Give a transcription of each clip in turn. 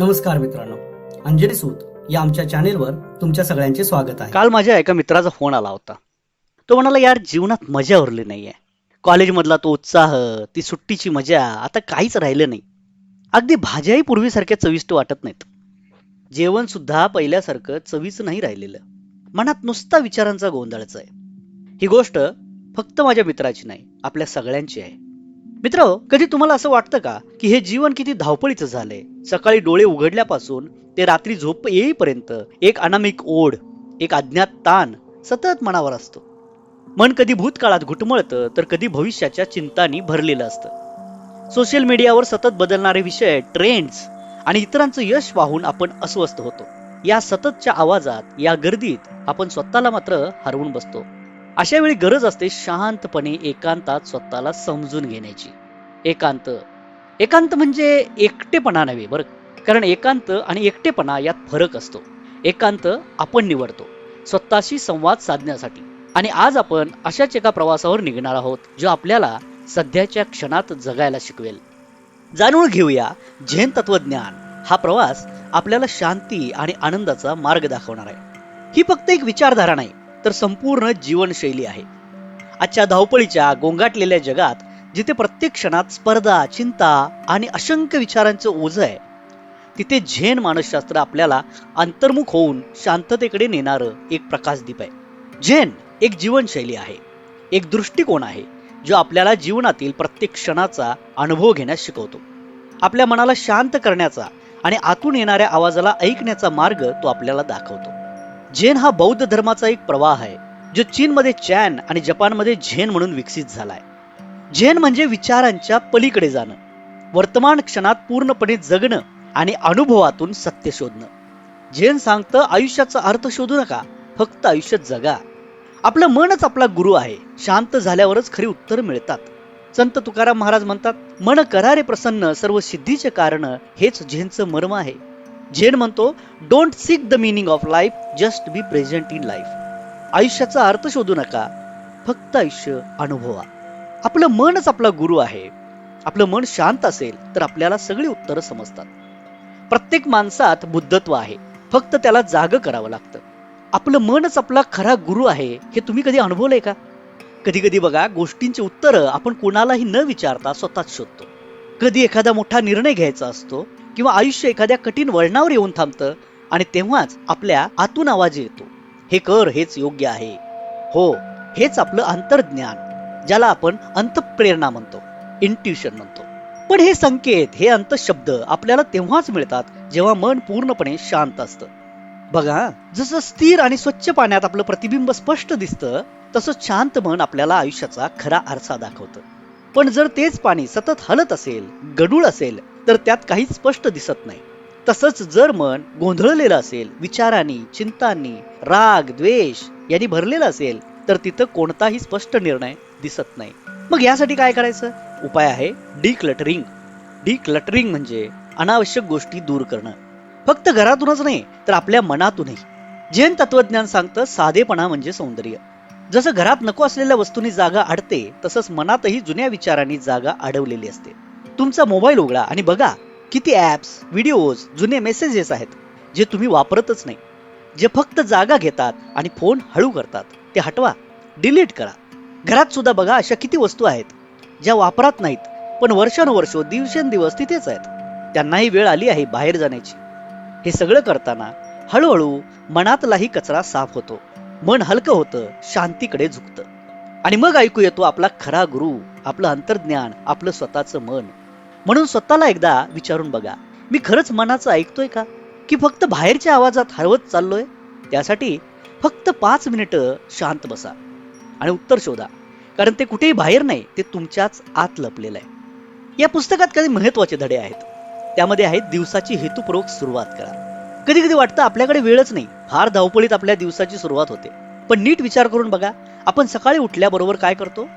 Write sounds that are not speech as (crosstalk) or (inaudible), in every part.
नमस्कार मित्रांनो. अंजली सूत या आमच्या चॅनेलवर तुमच्या सगळ्यांचे स्वागत आहे. काल माझ्या एका मित्राचा फोन आला होता. तो म्हणाला यार जीवनात मजा उरली नाहीये. कॉलेजमधला तो उत्साह ती सुट्टीची मजा आता काहीच राहिलं नाही. अगदी भाज्याही पूर्वीसारख्या चविष्ट वाटत नाहीत. जेवण सुद्धा पहिल्यासारखं चवीच नाही राहिलेलं. मनात नुसता विचारांचा गोंधळच आहे. ही गोष्ट फक्त माझ्या मित्राची नाही आपल्या सगळ्यांची आहे. मित्र कधी तुम्हाला असं वाटतं का की हे जीवन किती धावपळीचं झालंय? सकाळी डोळे उघडल्यापासून ते रात्री झोप येईपर्यंत एक अनामिक ओढ एक अज्ञात ताण सतत मनावर असतो. मन कधी भूतकाळात घुटमळतं तर कधी भविष्याच्या चिंतांनी भरलेलं असतं. सोशल मीडियावर सतत बदलणारे विषय ट्रेंड्स आणि इतरांचं यश पाहून आपण अस्वस्थ होतो. या सततच्या आवाजात या गर्दीत आपण स्वतःला मात्र हरवून बसतो. अशा वेळी गरज असते शांतपणे एकांतात स्वतःला समजून घेण्याची. एकांत एकांत म्हणजे एकटेपणा नव्हे बरं कारण एकांत आणि एकटेपणा यात फरक असतो. एकांत आपण निवडतो स्वतःशी संवाद साधण्यासाठी. आणि आज आपण अशाच एका प्रवासावर निघणार आहोत जो आपल्याला सध्याच्या क्षणात जगायला शिकवेल. जाणून घेऊया झेन तत्वज्ञान हा प्रवास आपल्याला शांती आणि आनंदाचा मार्ग दाखवणार आहे. ही फक्त एक विचारधारा नाही तर संपूर्ण जीवनशैली आहे. आजच्या धावपळीच्या गोंगाटलेल्या जगात जिथे प्रत्येक क्षणात स्पर्धा चिंता आणि असंख्य विचारांचं ओझं आहे तिथे झेन मानसशास्त्र आपल्याला अंतर्मुख होऊन शांततेकडे नेणारं एक प्रकाशदीप आहे. झेन एक जीवनशैली आहे. एक दृष्टिकोन आहे जो आपल्याला जीवनातील प्रत्येक क्षणाचा अनुभव घेण्यास शिकवतो. आपल्या मनाला शांत करण्याचा आणि आतून येणाऱ्या आवाजाला ऐकण्याचा मार्ग तो आपल्याला दाखवतो. झेन हा बौद्ध धर्माचा एक प्रवाह आहे जो चीनमध्ये चॅन आणि जपानमध्ये झेन म्हणून विकसित झालाय. झेन म्हणजे विचारांच्या पलीकडे जाणं वर्तमान क्षणात पूर्णपणे जगणं आणि अनुभवातून सत्य शोधणं. झेन सांगतं आयुष्याचा अर्थ शोधू नका फक्त आयुष्य जगा. आपलं मनच आपला गुरु आहे शांत झाल्यावरच खरी उत्तर मिळतात. संत तुकाराम महाराज म्हणतात मन करारे प्रसन्न सर्व सिद्धीचे कारण हेच झेनचं मर्म आहे. झेन म्हणतो don't seek the meaning of life just be present in life आयुष्याचा अर्थ शोधू नका फक्त आयुष्य अनुभवा. आपलं मनच आपला गुरु आहे. आपलं मन शांत असेल तर आपल्याला सगळी उत्तरं समजतात. प्रत्येक माणसात बुद्धत्व आहे फक्त त्याला जाग करावं लागतं. आपलं मनच आपला खरा गुरु आहे हे तुम्ही कधी अनुभवलंय का? कधी कधी बघा गोष्टींची उत्तरं आपण कोणालाही न विचारता स्वतःच शोधतो. कधी एखादा मोठा निर्णय घ्यायचा असतो किंवा आयुष्य एखाद्या कठीण वळणावर येऊन थांबतं आणि तेव्हाच आपल्या आतून आवाज येतो. हे कर हेच योग्य आहे. हो हेच आपलं अंतर्ज्ञान ज्याला आपण अंतप्रेरणा म्हणतो इंट्युशन म्हणतो. पण हे संकेत हे अंतशब्द आपल्याला तेव्हाच मिळतात जेव्हा मन पूर्णपणे शांत असतं. बघा जसं स्थिर आणि स्वच्छ पाण्यात आपलं प्रतिबिंब स्पष्ट दिसतं तसं शांत मन आपल्याला आयुष्याचा खरा आरसा दाखवतं. पण जर तेच पाणी सतत हलत असेल गडूळ असेल तर त्यात काहीच स्पष्ट दिसत नाही. तसंच जर मन गोंधळलेलं असेल विचारांनी चिंतांनी राग द्वेष यांनी भरलेलं असेल तर तिथं कोणताही स्पष्ट निर्णय दिसत नाही. मग यासाठी काय करायचं? उपाय आहे डिक्लटरिंग डिक्लटरिंग म्हणजे अनावश्यक गोष्टी दूर करणं. फक्त घरातूनच नाही तर आपल्या मनातूनही. जैन तत्वज्ञान सांगतं साधेपणा म्हणजे सौंदर्य. जसं घरात नको असलेल्या वस्तूंनी जागा अडते तसंच मनातही जुन्या विचारांनी जागा अडवलेली असते. तुमचा मोबाईल उघडा आणि बघा किती ॲप्स व्हिडिओज जुने मेसेजेस आहेत जे तुम्ही वापरतच नाही. जे फक्त जागा घेतात आणि फोन हळू करतात. ते हटवा डिलीट करा. घरात सुद्धा बघा अशा किती वस्तू आहेत ज्या वापरात नाहीत पण वर्षानुवर्ष दिवसेंदिवस तिथेच आहेत. त्यांनाही वेळ आली आहे बाहेर जाण्याची. हे सगळं करताना हळूहळू मनातलाही कचरा साफ होतो. मन हलकं होतं शांतीकडे झुकतं. आणि मग ऐकू येतो आपला खरा गुरु आपलं अंतर्ज्ञान आपलं स्वतःचं मन. म्हणून स्वतःला एकदा विचारून बघा. मी खरंच मनाचं ऐकतोय का? की फक्त बाहेरच्या आवाजात हरवत चाललोय? त्यासाठी फक्त पाच मिनिटं शांत बसा आणि उत्तर शोधा. कारण ते कुठेही बाहेर नाही ते तुमच्याच आत लपलेलं आहे या पुस्तकात काही महत्त्वाचे धडे आहेत. त्यामध्ये आहेत दिवसाची हेतुपूर्वक सुरुवात करा. कधी कधी वाटतं आपल्याकडे वेळच नाही. फार धावपळीत आपल्या दिवसाची सुरुवात होते. पण नीट विचार करून बघा आपण सकाळी उठल्याबरोबर काय करतो?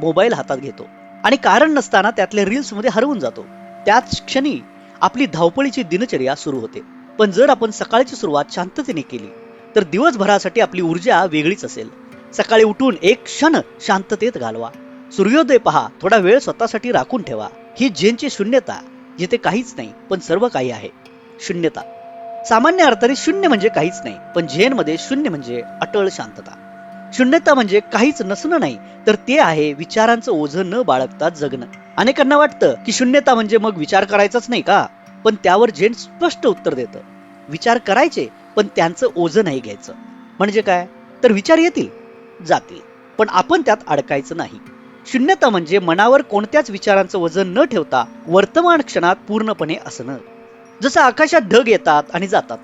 मोबाईल हातात घेतो. आणि कारण नसताना त्यातल्या रील्समध्ये हरवून जातो. त्याच क्षणी आपली धावपळीची दिनचर्या सुरू होते. पण जर आपण सकाळची सुरुवात शांततेने केली तर दिवसभरासाठी आपली ऊर्जा वेगळीच असेल. सकाळी उठून एक क्षण शांततेत घालवा. सूर्योदय पहा थोडा वेळ स्वतःसाठी राखून ठेवा. ही जेनची शून्यता जिथे काहीच नाही पण सर्व काही आहे. शून्यता. सामान्य अर्थाने शून्य म्हणजे काहीच नाही पण झेनमध्ये शून्य म्हणजे अटळ शांतता. शून्यता म्हणजे काहीच नसणं नाही. तर ते आहे विचारांचं ओझं न बाळगता जगणं. अनेकांना वाटतं की शून्यता म्हणजे मग विचार करायचाच नाही का? पण त्यावर जेन स्पष्ट उत्तर देतं. विचार करायचे पण त्यांचं ओझं नाही घ्यायचं. म्हणजे काय? तर विचार येतील जातील. पण आपण त्यात अडकायचं नाही. शून्यता म्हणजे मनावर कोणत्याच विचारांचं वजन न ठेवता वर्तमान क्षणात पूर्णपणे असणं. जसं आकाशात ढग येतात आणि जातात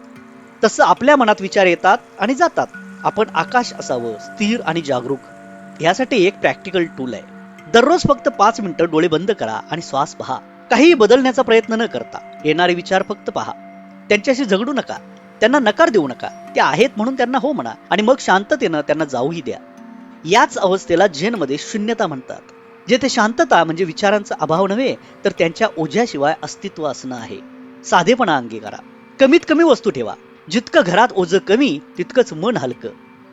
तसं आपल्या मनात विचार येतात आणि जातात. आपण आकाश असावं स्थिर आणि जागरूक. यासाठी एक प्रॅक्टिकल टूल आहे. दररोज फक्त पाच मिनिटं डोळे बंद करा आणि श्वास पहा. काही बदलण्याचा प्रयत्न न करता येणारे विचार फक्त पहा. त्यांच्याशी झगडू नका. त्यांना नकार देऊ नका. ते आहेत म्हणून त्यांना हो म्हणा आणि मग शांततेनं त्यांना जाऊही द्या. याच अवस्थेला झेनमध्ये शून्यता म्हणतात. जेथे शांतता म्हणजे विचारांचा अभाव नव्हे तर त्यांच्या ओझ्याशिवाय अस्तित्व असणं आहे. साधेपणा अंगीकारा. कमीत कमी वस्तू ठेवा. जितकं घरात ओझं कमी तितकंच मन हलकं.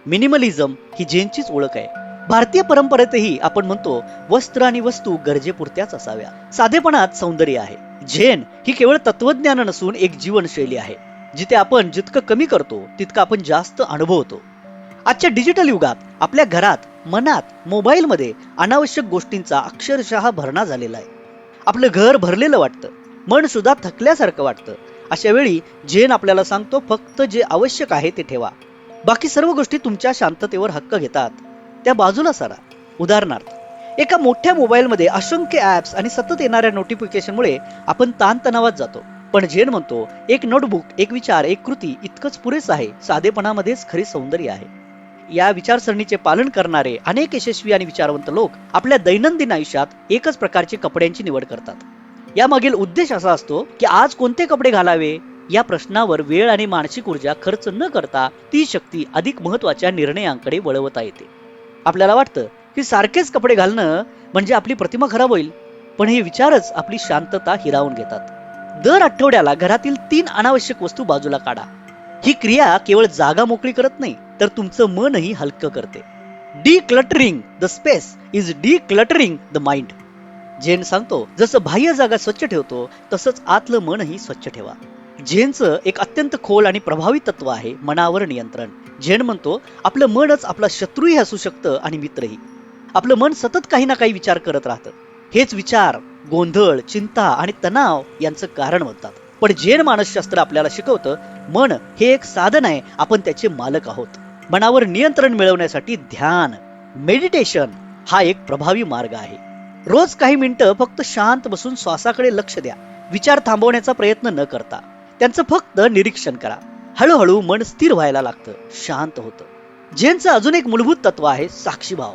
मिनिमलिझम ही झेनचीच ओळख आहे. भारतीय परंपरेतही आपण म्हणतो वस्त्र आणि वस्तू गरजेपुरत्याच असाव्या. साधेपणात सौंदर्य आहे. झेन ही केवळ तत्वज्ञान नसून एक जीवनशैली आहे. जिथे आपण जितकं कमी करतो तितकं आपण जास्त अनुभवतो. आजच्या डिजिटल युगात आपल्या घरात मनात मोबाईलमध्ये अनावश्यक गोष्टींचा अक्षरशः भरणा झालेला आहे. आपलं घर भरलेलं वाटतं. मन सुद्धा थकल्यासारखं वाटतं. अशा वेळी झेन आपल्याला सांगतो फक्त जे आवश्यक आहे ते ठेवा. बाकी सर्व गोष्टी तुमच्या शांततेवर हक्क घेतात. त्या बाजूला सारा. उदाहरणार्थ एका मोठ्या मोबाईलमध्ये असंख्य ॲप्स आणि सतत येणाऱ्या नोटिफिकेशनमुळे आपण ताणतणावात जातो. पण झेन म्हणतो एक नोटबुक एक विचार एक कृती इतकंच पुरेस आहे. साधेपणामध्येच खरी सौंदर्य आहे. या विचारसरणीचे पालन करणारे अनेक यशस्वी आणि विचारवंत लोक आपल्या दैनंदिन आयुष्यात एकच प्रकारचे कपड्यांची निवड करतात. यामागील उद्देश असा असतो की आज कोणते कपडे घालावे? या प्रश्नावर वेळ आणि मानसिक ऊर्जा खर्च न करता ती शक्ती अधिक महत्त्वाच्या निर्णयांकडे वळवता येते. आपल्याला वाटतं की सारखेच कपडे घालणं म्हणजे आपली प्रतिमा खराब होईल पण हे विचारच आपली शांतता हिरावून घेतात. दर आठवड्याला घरातील तीन अनावश्यक वस्तू बाजूला काढा. ही क्रिया केवळ जागा मोकळी करत नाही तर तुमचं मनही हलकं करते. Decluttering the space is decluttering the mind Zen सांगतो जसं बाह्य जागा स्वच्छ ठेवतो तसंच आतलं मनही स्वच्छ ठेवा. झेनचं एक अत्यंत खोल आणि प्रभावी तत्व आहे मनावर नियंत्रण. झेन म्हणतो आपलं मनच आपला शत्रूही असू शकतं आणि मित्रही. आपलं मन सतत काही ना काही विचार करत राहतं. हेच विचार गोंधळ चिंता आणि तणाव यांचं कारण बनतात. पण जैन मानसशास्त्र आपल्याला शिकवतं मन हे एक साधन आहे आपण त्याचे मालक आहोत. मनावर नियंत्रण मिळवण्यासाठी ध्यान मेडिटेशन हा एक प्रभावी मार्ग आहे. रोज काही मिनिटं फक्त शांत बसून श्वासाकडे लक्ष द्या. विचार थांबवण्याचा प्रयत्न न करता. त्यांचं फक्त निरीक्षण करा. हळूहळू मन स्थिर व्हायला लागतं. शांत होतं. जैनचं अजून एक मूलभूत तत्व आहे साक्षीभाव.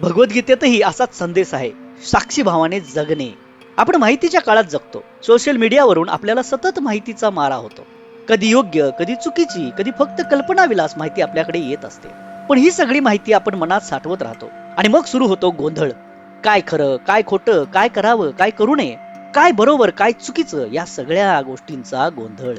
भगवद्गीतेतही असाच संदेश आहे साक्षीभावाने जगणे. आपण माहितीच्या काळात जगतो. सोशल मीडियावरून आपल्याला सतत माहितीचा मारा होतो. कधी योग्य कधी चुकीची कधी फक्त कल्पनाविलास माहिती आपल्याकडे येत असते. पण ही सगळी माहिती आपण मनात साठवत राहतो. आणि मग सुरू होतो गोंधळ. काय खरं काय खोटं काय करावं काय करू नये काय बरोबर काय चुकीचं या सगळ्या गोष्टींचा गोंधळ.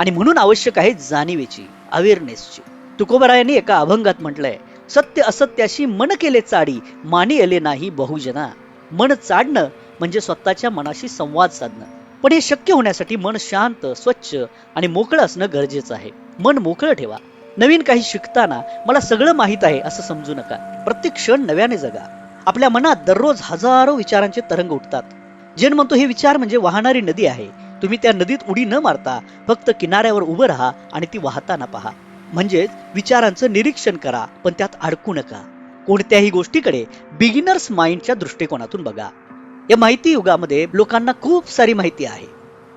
आणि म्हणून आवश्यक आहे जाणीवेची अवेअरनेसची. तुकोबरायांनी एका अभंगात म्हटलंय सत्य असत्याशी मन केले चाडी मानी आले नाही बहुजना. मन चाडणं म्हणजे स्वतःच्या मनाशी संवाद साधणं. पण हे शक्य होण्यासाठी मन शांत स्वच्छ आणि मोकळं असणं गरजेचं आहे. मन मोकळं ठेवा. नवीन काही शिकताना मला सगळं माहीत आहे असं समजू नका. प्रत्येक क्षण नव्याने जगा. आपल्या मनात दररोज हजारो विचारांचे तरंग उठतात. जैन म्हणतो हे विचार म्हणजे वाहणारी नदी आहे. तुम्ही त्या नदीत उडी न मारता फक्त किनाऱ्यावर उभं राहा आणि ती वाहताना पहा. म्हणजेच विचारांचं निरीक्षण करा पण त्यात अडकू नका. कोणत्याही गोष्टीकडे बिगिनर्स माइंडच्या दृष्टिकोनातून बघा. या माहिती युगामध्ये लोकांना खूप सारी माहिती आहे.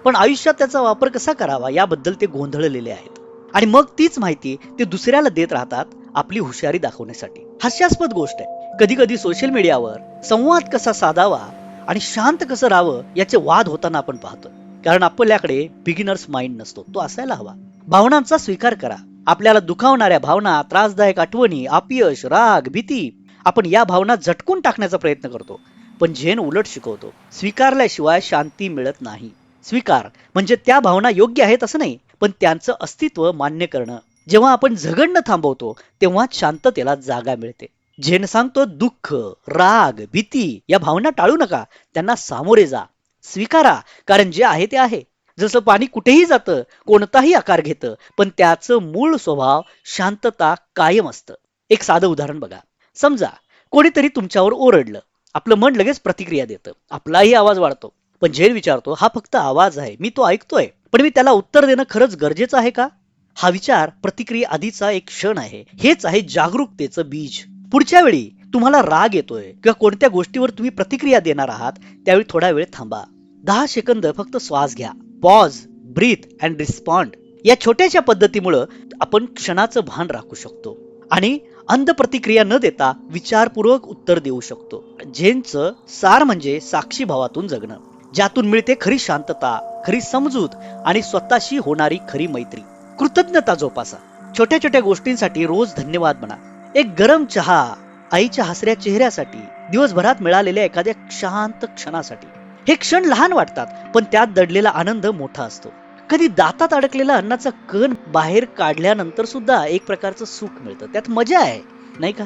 पण आयुष्यात त्याचा वापर कसा करावा याबद्दल ते गोंधळलेले आहेत. आणि मग तीच माहिती ते दुसऱ्याला देत राहतात आपली हुशारी दाखवण्यासाठी. हास्यास्पद गोष्ट आहे. कधी कधी सोशल मीडियावर संवाद कसा साधावा आणि शांत कसं राहावं याचे वाद होताना आपण पाहतो कारण आपल्याकडे बिगिनर्स माइंड नसतो तो असायला हवा. भावनांचा स्वीकार करा. आपल्याला दुखावणाऱ्या भावना त्रासदायक आठवणी अपयश राग भीती आपण या भावना झटकून टाकण्याचा प्रयत्न करतो. पण झेन उलट शिकवतो स्वीकारल्याशिवाय शांती मिळत नाही. स्वीकार म्हणजे त्या भावना योग्य आहेत असं नाही पण त्यांचं अस्तित्व मान्य करणं. जेव्हा आपण झगडणं थांबवतो तेव्हा शांततेला जागा मिळते. झेन सांगतो दुःख राग भीती या भावना टाळू नका. त्यांना सामोरे जा स्वीकारा कारण जे आहे ते आहे. जसं पाणी कुठेही जातं कोणताही आकार घेतं पण त्याचं मूळ स्वभाव शांतता कायम असतं. एक साधं उदाहरण बघा. समजा कोणीतरी तुमच्यावर ओरडलं. आपलं मन लगेच प्रतिक्रिया देतं. आपलाही आवाज वाढतो. पण झेल विचारतो हा फक्त आवाज आहे. मी तो ऐकतोय. पण मी त्याला उत्तर देणं खरंच गरजेचं आहे का? हा विचार प्रतिक्रिया आधीचा एक क्षण आहे. हेच आहे जागरूकतेचं बीज. पुढच्या वेळी तुम्हाला राग येतोय किंवा कोणत्या गोष्टीवर तुम्ही प्रतिक्रिया देणार आहात त्यावेळी थोडा वेळ थांबा. दहा सेकंद फक्त श्वास घ्या. पॉज ब्रीथ अँड रिस्पॉन्ड या छोट्याशा पद्धतीमुळं आपण क्षणाचं भान राखू शकतो आणि अंध प्रतिक्रिया न देता विचारपूर्वक उत्तर देऊ शकतो. झेनचं सार म्हणजे साक्षी भावातून जगणं. ज्यातून मिळते खरी शांतता खरी समजूत आणि स्वतःशी होणारी खरी मैत्री. कृतज्ञता जोपासा. छोट्या छोट्या गोष्टींसाठी रोज धन्यवाद म्हणा. एक गरम चहा आईच्या हसऱ्या चेहऱ्यासाठी दिवसभरात मिळालेल्या एखाद्या शांत क्षणासाठी. हे क्षण लहान वाटतात पण त्यात दडलेला आनंद मोठा असतो. कधी दातात अडकलेला अन्नाचा कण बाहेर काढल्यानंतर सुद्धा एक प्रकारचं सुख मिळतं. त्यात मजा आहे नाही का?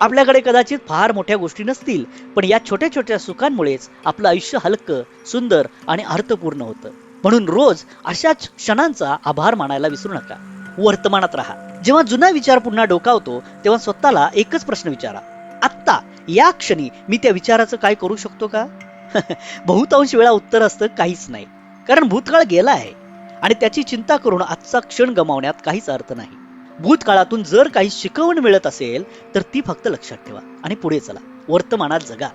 आपल्याकडे कदाचित फार मोठ्या गोष्टी नसतील पण या छोट्या छोट्या सुखांमुळेच आपलं आयुष्य हलकं सुंदर आणि अर्थपूर्ण होतं. म्हणून रोज अशाच क्षणांचा आभार मानायला विसरू नका. वर्तमानात राहा. जेव्हा जुना विचार पुन्हा डोकावतो तेव्हा स्वतःला एकच प्रश्न विचारा. आत्ता या क्षणी मी त्या विचाराचं काय करू शकतो का? (laughs) बहुतांश वेळा उत्तर असतं काहीच नाही. कारण भूतकाळ गेला आहे आणि त्याची चिंता करून आजचा क्षण गमावण्यात काहीच अर्थ नाही. भूतकाळातून जर काही शिकवण मिळत असेल तर ती फक्त लक्षात ठेवा आणि पुढे चला. वर्तमानात जगा.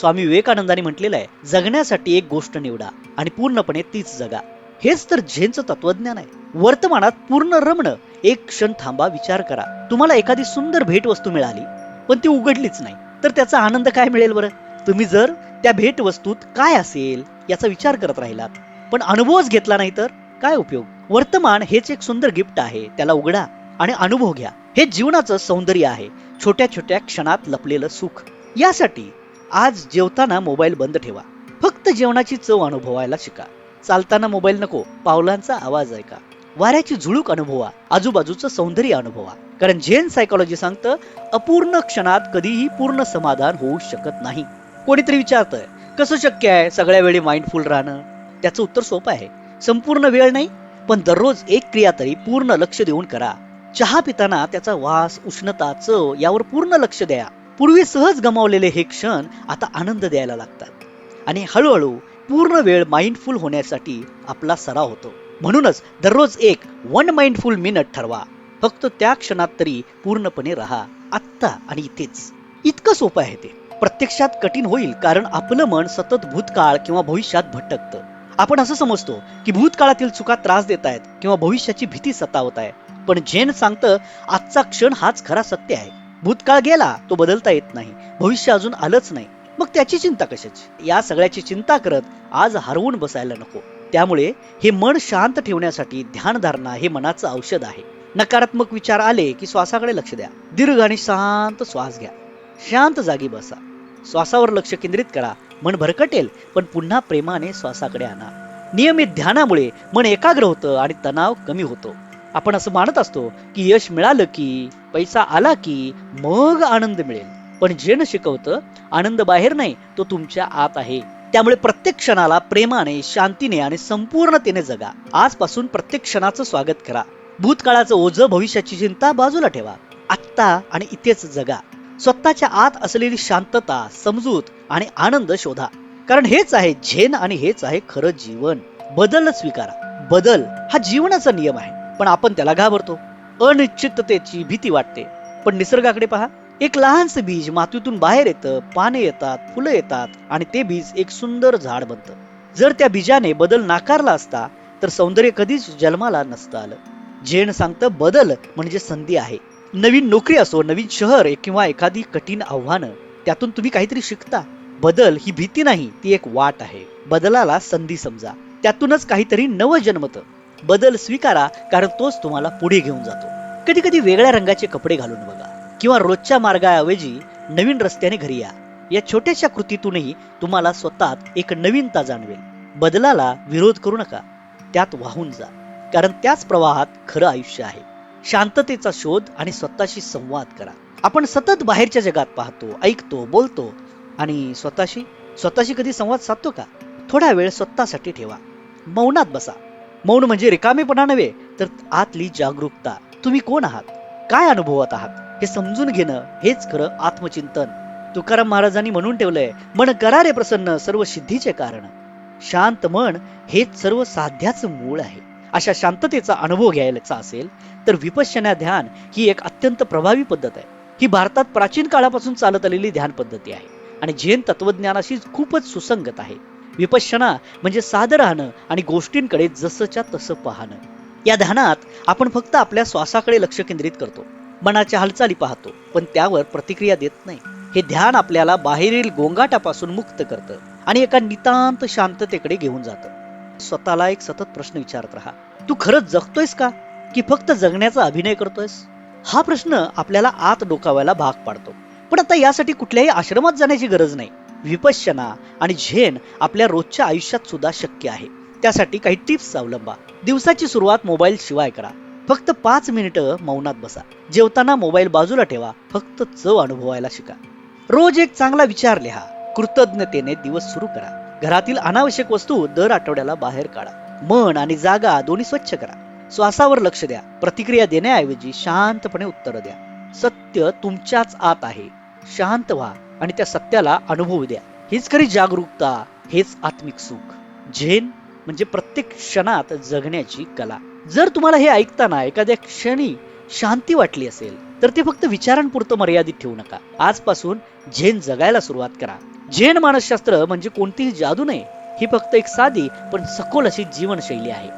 स्वामी विवेकानंदांनी म्हटलेलं आहे जगण्यासाठी एक गोष्ट निवडा आणि पूर्णपणे तीच जगा. हेच तर झेनचं तत्वज्ञान आहे. वर्तमानात पूर्ण रमणं एक क्षण थांबा विचार करा. तुम्हाला एखादी सुंदर भेटवस्तू मिळाली पण ती उघडलीच नाही तर त्याचा आनंद काय मिळेल बरं? तुम्ही जर त्या भेटवस्तूत काय असेल याचा विचार करत राहिलात पण अनुभवच घेतला नाही तर काय उपयोग? वर्तमान हेच एक सुंदर गिफ्ट आहे त्याला उघडा आणि अनुभव घ्या. हे जीवनाचं सौंदर्य आहे छोट्या छोट्या क्षणात लपलेलं सुख. यासाठी आज जेवताना मोबाईल बंद ठेवा. फक्त जेवणाची चव अनुभवायला शिका. चालताना मोबाईल नको पावलांचा आवाज ऐका. वाऱ्याची झुळूक अनुभवा आजूबाजूचं सौंदर्य अनुभवा. कारण झेन सायकोलॉजी सांगतं अपूर्ण क्षणात कधीही पूर्ण समाधान होऊ शकत नाही. कोणीतरी विचारतंय कसं शक्य आहे सगळ्या वेळी माइंडफुल राहणं? त्याचं उत्तर सोपं आहे. संपूर्ण वेळ नाही पण दररोज एक क्रिया तरी पूर्ण लक्ष देऊन करा. चहा पिताना त्याचा वास उष्णता चव यावर पूर्ण लक्ष द्या. पूर्वी सहज गमावलेले हे क्षण आता आनंद द्यायला लागतात. आणि हळूहळू पूर्ण वेळ माइंडफुल होण्यासाठी आपला सराव होतो. म्हणूनच दररोज एक वन माइंडफुल मिनिट ठरवा. फक्त त्या क्षणात तरी पूर्णपणे राहा. आत्ता आणि इथेच. इतकं सोपं आहे ते. प्रत्यक्षात कठीण होईल कारण आपलं मन सतत भूतकाळ किंवा भविष्यात भटकतं. आपण असं समजतो की भूतकाळातील चुका त्रास देत आहेत किंवा भविष्याची भीती सतावत आहे. पण झेन सांगतं आजचा क्षण हाच खरा सत्य आहे. भूतकाळ गेला तो बदलता येत नाही. भविष्य अजून आलंच नाही. मग त्याची चिंता कशाची? या सगळ्याची चिंता करत आज हरवून बसायला नको. त्यामुळे हे मन शांत ठेवण्यासाठी ध्यानधारणा हे मनाचं औषध आहे. नकारात्मक विचार आले की श्वासाकडे लक्ष द्या. दीर्घ आणि शांत श्वास घ्या. शांत जागी बसा. श्वासावर लक्ष केंद्रित करा. मन भरकटेल पण पुन्हा प्रेमाने श्वासाकडे आणा. नियमित ध्यानामुळे मन एकाग्र होतं आणि तणाव कमी होतो. आपण असं मानत असतो की यश मिळालं की पैसा आला की मग आनंद मिळेल. पण जे न शिकवतं आनंद बाहेर नाही तो तुमच्या आत आहे. त्यामुळे प्रत्येक क्षणाला प्रेमाने शांतीने आणि संपूर्णतेने जगा. आजपासून प्रत्येक क्षणाचं स्वागत करा. भूतकाळाचं ओझं भविष्याची चिंता बाजूला ठेवा. आत्ता आणि इथेच जगा. स्वतःच्या आत असलेली शांतता समजूत आणि आनंद शोधा. कारण हेच आहे झेन आणि हेच आहे खरं जीवन. बदल स्वीकारा. बदल हा जीवनाचा नियम आहे. पण आपण त्याला घाबरतो. अनिश्चिततेची भीती वाटते. पण निसर्गाकडे पहा. एक लहानसं बीज मातीतून बाहेर येतं पाने येतात फुलं येतात आणि ते बीज एक सुंदर झाड बनतं. जर त्या बीजाने बदल नाकारला असता तर सौंदर्य कधीच जन्माला नसतं आलं. जेन सांगतं बदल म्हणजे संधी आहे. नवीन नोकरी असो नवीन शहर किंवा एखादी कठीण आव्हानं त्यातून तुम्ही काहीतरी शिकता. बदल ही भीती नाही ती एक वाट आहे. बदलाला संधी समजा. त्यातूनच काहीतरी नवं जन्मतं. बदल स्वीकारा कारण तोच तुम्हाला पुढे घेऊन जातो. कधी कधी वेगळ्या रंगाचे कपडे घालून बघा. किंवा रोजच्या मार्गाऐवजी नवीन रस्त्याने घरी या. या छोट्याशा कृतीतूनही तुम्हाला स्वतःत एक नवीनता जाणवेल. बदलाला विरोध करू नका. त्यात वाहून जा. कारण त्याच प्रवाहात खरं आयुष्य आहे. शांततेचा शोध आणि स्वतःशी संवाद करा. आपण सतत बाहेरच्या जगात पाहतो ऐकतो बोलतो आणि स्वतःशी स्वतःशी कधी संवाद साधतो का? थोडा वेळ स्वतःसाठी ठेवा. मौनात बसा. मौन म्हणजे रिकामेपणा नव्हे तर आतली जागरूकता. तुम्ही कोण आहात? काय अनुभवत आहात? हे समजून घेणं हेच खरं आत्मचिंतन. तुकाराम महाराजांनी म्हणून ठेवलंय मन करा रे प्रसन्न सर्व सिद्धीचे कारण. शांत मन हेच सर्व साध्याचं मूळ आहे. अशा शांततेचा अनुभव घ्यायचा असेल तर विपश्यना ध्यान ही एक अत्यंत प्रभावी पद्धत आहे. ही भारतात प्राचीन काळापासून चालत आलेली ध्यान पद्धती आहे आणि जैन तत्वज्ञानाशी खूपच सुसंगत आहे. विपश्यना म्हणजे साधं राहणं आणि गोष्टींकडे जसंच्या तसं पाहणं. या ध्यानात आपण फक्त आपल्या श्वासाकडे लक्ष केंद्रित करतो. मनाच्या हालचाली पाहतो पण त्यावर प्रतिक्रिया देत नाही. हे ध्यान आपल्याला बाहेरील गोंगाटापासून मुक्त करतं आणि एका नितांत शांततेकडे घेऊन जातं. स्वतःला एक सतत प्रश्न विचारत राहा. तू खरंच जगतोयस का? की फक्त जगण्याचा अभिनय करतोयस? हा प्रश्न आपल्याला आत डोकावायला भाग पाडतो. पण आता यासाठी कुठल्याही आश्रमात जाण्याची गरज नाही. विपश्यना आणि झेन आपल्या रोजच्या आयुष्यात सुद्धा शक्य आहे. त्यासाठी काही टिप्स अवलंबा. दिवसाची सुरुवात मोबाईल शिवाय करा. फक्त पाच मिनिटं मौनात बसा. जेवताना मोबाईल बाजूला ठेवा. फक्त चव अनुभवायला शिका. रोज एक चांगला विचार लिहा. कृतज्ञतेने दिवस सुरू करा. घरातील अनावश्यक वस्तू दर आठवड्याला बाहेर काढा. मन आणि जागा दोन्ही स्वच्छ करा. श्वासावर लक्ष द्या. प्रतिक्रिया देण्याऐवजी शांतपणे उत्तर द्या. सत्य तुमच्याच आत आहे. शांत व्हा आणि त्या सत्याला अनुभव द्या. हीच खरी जागरूकता हेच आत्मिक सुख. झेन म्हणजे प्रत्येक क्षणात जगण्याची कला. जर तुम्हाला हे ऐकताना एखाद्या क्षणी शांती वाटली असेल तर ते फक्त विचारांपुरतं मर्यादित ठेवू नका. आजपासून झेन जगायला सुरुवात करा. झेन मानसशास्त्र म्हणजे कोणतीही जादू नाही ही फक्त एक साधी पण सखोल अशी जीवनशैली आहे.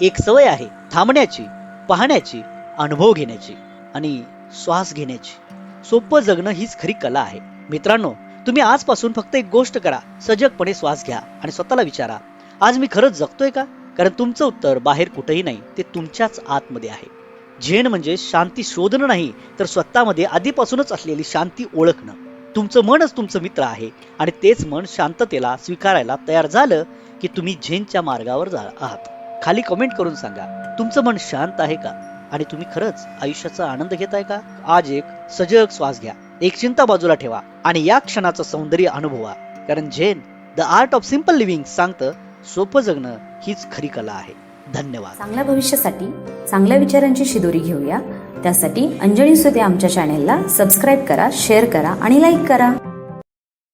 एक सवय आहे थांबण्याची पाहण्याची अनुभव घेण्याची आणि श्वास घेण्याची. सोपं जगणं हीच खरी कला आहे. मित्रांनो तुम्ही आजपासून फक्त एक गोष्ट करा सजगपणे श्वास घ्या आणि स्वतःला विचारा आज मी खरंच जगतोय का? कारण तुमचं उत्तर बाहेर कुठेही नाही ते तुमच्याच आतमध्ये आहे. झेन म्हणजे शांती शोधणं नाही तर स्वतःमध्ये आधीपासूनच असलेली शांती ओळखणं. तुमचं मनच तुमचं मित्र आहे आणि तेच मन शांततेला स्वीकारायला तयार झालं की तुम्ही झेनच्या मार्गावर जा आहात. खाली कमेंट करून सांगा तुमचं मन शांत आहे का? आणि तुम्ही खरंच आयुष्याचा आनंद घेताय का? आज एक सजग श्वास घ्या. एक चिंता बाजूला ठेवा आणि या क्षणाचं सौंदर्य अनुभवा. कारण Zen the art of simple living सांगतं सोपं जगणं हीच खरी कला आहे. धन्यवाद. चांगल्या भविष्यासाठी चांगल्या विचारांची शिदोरी घेऊया. त्यासाठी अंजली सुते आमच्या चॅनेलला सबस्क्राईब करा शेअर करा आणि लाईक करा.